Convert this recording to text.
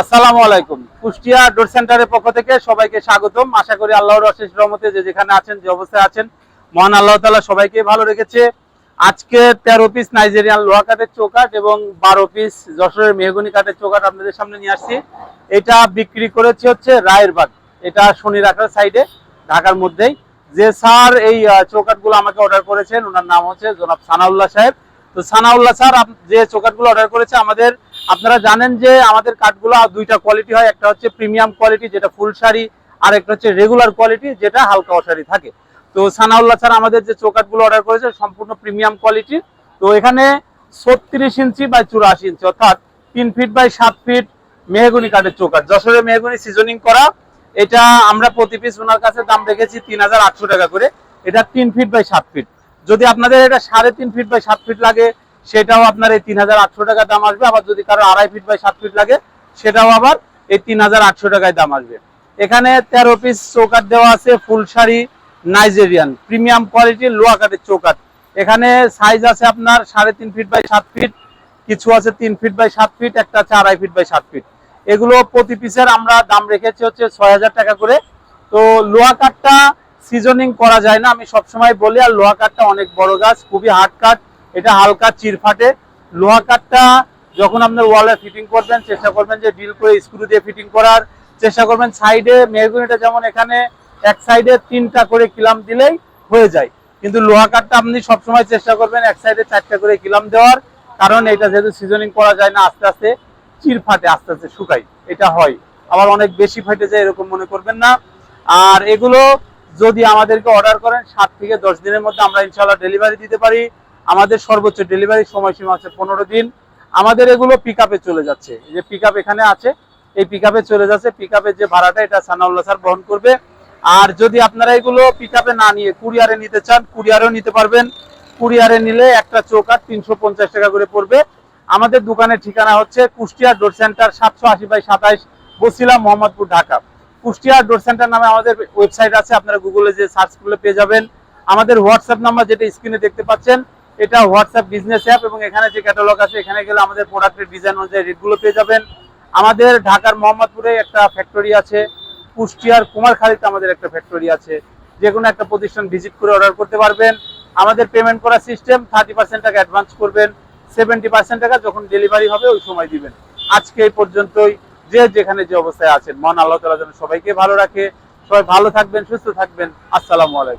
আসসালামু আলাইকুম। কুষ্টিয়া ডোর সেন্টারের পক্ষ থেকে সবাইকে স্বাগতম। আশা করি আল্লাহর অশেষ রহমতে যে যেখানে আছেন, যে অবস্থায় আছেন, মহান আল্লাহ তাআলা সবাইকে ভালো রেখেছে। আজকে তেরো পিস নাইজেরিয়ান লোহা কাঠের চৌকাঠ এবং বারো পিস যশোরের মেহগনি কাঠের চৌকাঠ আপনাদের সামনে নিয়ে আসছি। এটা বিক্রি করেছে হচ্ছে রায়েরবাগ। এটা শনি রাখার সাইডে ঢাকার মধ্যেই। যে স্যার এই চৌকাঠগুলো আমাকে অর্ডার করেছেন, ওনার নাম হচ্ছে জনাব সানাউল্লাহ সাহেব। তো সানাউল্লাহ স্যার যে চৌকাঠগুলো অর্ডার করেছে আমাদের আপনারা জানেন যে আমাদের কাঠগুলো দুইটা কোয়ালিটি হয়, একটা হচ্ছে প্রিমিয়াম কোয়ালিটি যেটা ফুল শাড়ি, আর একটা হচ্ছে রেগুলার কোয়ালিটি যেটা হালকা অশারি থাকে। তো সানাউল্লাহ স্যার আমাদের যে চৌকাঠগুলো অর্ডার করেছে, সম্পূর্ণ প্রিমিয়াম কোয়ালিটি তো এখানে ছত্রিশ ইঞ্চি বাই চুরাশি ইঞ্চি, অর্থাৎ তিন ফিট বাই সাত ফিট মেহগুনি কাঠের চৌকাঠ। যশোরের মেহগুনি সিজনিং করা। এটা আমরা প্রতি পিস ওনার কাছে দাম রেখেছি তিন হাজার আটশো টাকা করে। এটা তিন ফিট বাই সাত ফিট যদি আপনাদের এটা সাড়ে তিন ফিট বাই সাত ফিট লাগে সেটাও আপনার এই তিন হাজার আটশো টাকা দাম আসবে। আবার যদি কারও আড়াই ফিট বাই সাত ফিট লাগে, সেটাও আবার এই তিন হাজার আটশো টাকায় দাম আসবে। এখানে তেরো পিস চৌকাঠ দেওয়া আছে, ফুল শাড়ি নাইজেরিয়ান প্রিমিয়াম কোয়ালিটির লোহা কাঠের চৌকাঠ। এখানে সাইজ আছে আপনার সাড়ে তিন ফিট বাই সাত ফিট কিছু আছে তিন ফিট বাই সাত ফিট একটা আছে আড়াই ফিট বাই সাত ফিট এগুলো প্রতি পিসের আমরা দাম রেখেছি হচ্ছে ছয় হাজার টাকা করে। তো লোহা কাঠটা সিজনিং করা যায় না, আমি সবসময় বলি, আর লোহা কাঠটা অনেক বড় গাছ, খুবই হার্ড কাঠ এটা হালকা চিরফাটে। লোহা কাঠটা যখন আপনার ওয়ালে ফিটিং করবেন, চেষ্টা করবেন যে ডিল করে স্ক্রু দিয়ে ফিটিং করার। চেষ্টা করবেন সাইডে মেহগুনিটা যেমন এখানে, এক সাইডে তিনটা করে কিলাম দিলেই হয়ে যায়। কিন্তু লোহা কাঠটা আপনি সবসময় চেষ্টা করবেন এক সাইডে চারটা করে কিলাম দেওয়ার। কারণ এটা যেহেতু সিজনিং করা যায় না, আস্তে আস্তে চির ফাটে আস্তে আস্তে শুকায়। এটা হয়। আবার অনেক বেশি ফাটে যায়, এরকম মনে করবেন না। আর এগুলো যদি আমাদেরকে অর্ডার করেন, সাত থেকে দশ দিনের মধ্যে আমরা ইনশাল্লাহ ডেলিভারি দিতে পারি। আমাদের সর্বোচ্চ ডেলিভারি সময়সীমা আছে পনেরো দিন। আমাদের এগুলো পিক চলে যাচ্ছে। যে পিক এখানে আছে, এই পিক চলে যাচ্ছে। পিক যে ভাড়াটা, এটা সানাউল্লাহ স্যার বহন করবে। আর যদি আপনারা এগুলো পিক না নিয়ে কুরিয়ারে নিতে চান কুরিয়ারেও নিতে পারবেন। কুরিয়ারে নিলে একটা চৌকাঠ তিনশো পঞ্চাশ টাকা করে পড়বে। আমাদের দোকানের ঠিকানা হচ্ছে কুষ্টিয়া ডোর সেন্টার সাতশো আশি বাই সাতাইশ বসিলা মোহাম্মদপুর, ঢাকা। কুষ্টিয়া ডোর সেন্টার নামে আমাদের ওয়েবসাইট আছে, আপনারা গুগলে যে সার্চ করলে পেয়ে যাবেন। আমাদের হোয়াটসঅ্যাপ নাম্বার যেটা স্ক্রিনে দেখতে পাচ্ছেন এটা হোয়াটসঅ্যাপ বিজনেস অ্যাপ এবং এখানে যে ক্যাটালগ আছে, এখানে গেলে আমাদের প্রোডাক্টের ডিজাইন অনুযায়ী রেটগুলো পেয়ে যাবেন। আমাদের ঢাকার মোহাম্মদপুরে একটা ফ্যাক্টরি আছে, কুষ্টিয়ার কুমারখালীতে আমাদের একটা ফ্যাক্টরি আছে। যে কোনো একটা প্রতিষ্ঠান ভিজিট করে অর্ডার করতে পারবেন। আমাদের পেমেন্ট করার সিস্টেম থার্টি পার্সেন্ট টাকা অ্যাডভান্স করবেন। সেভেন্টি পার্সেন্ট টাকা যখন ডেলিভারি হবে, ওই সময় দিবেন। আজকে এই পর্যন্তই। যে যেখানে যে অবস্থায় আছেন মন আল্লাহ তালা যেন সবাইকে ভালো রাখে। সবাই ভালো থাকবেন, সুস্থ থাকবেন। আসসালামু আলাইকুম।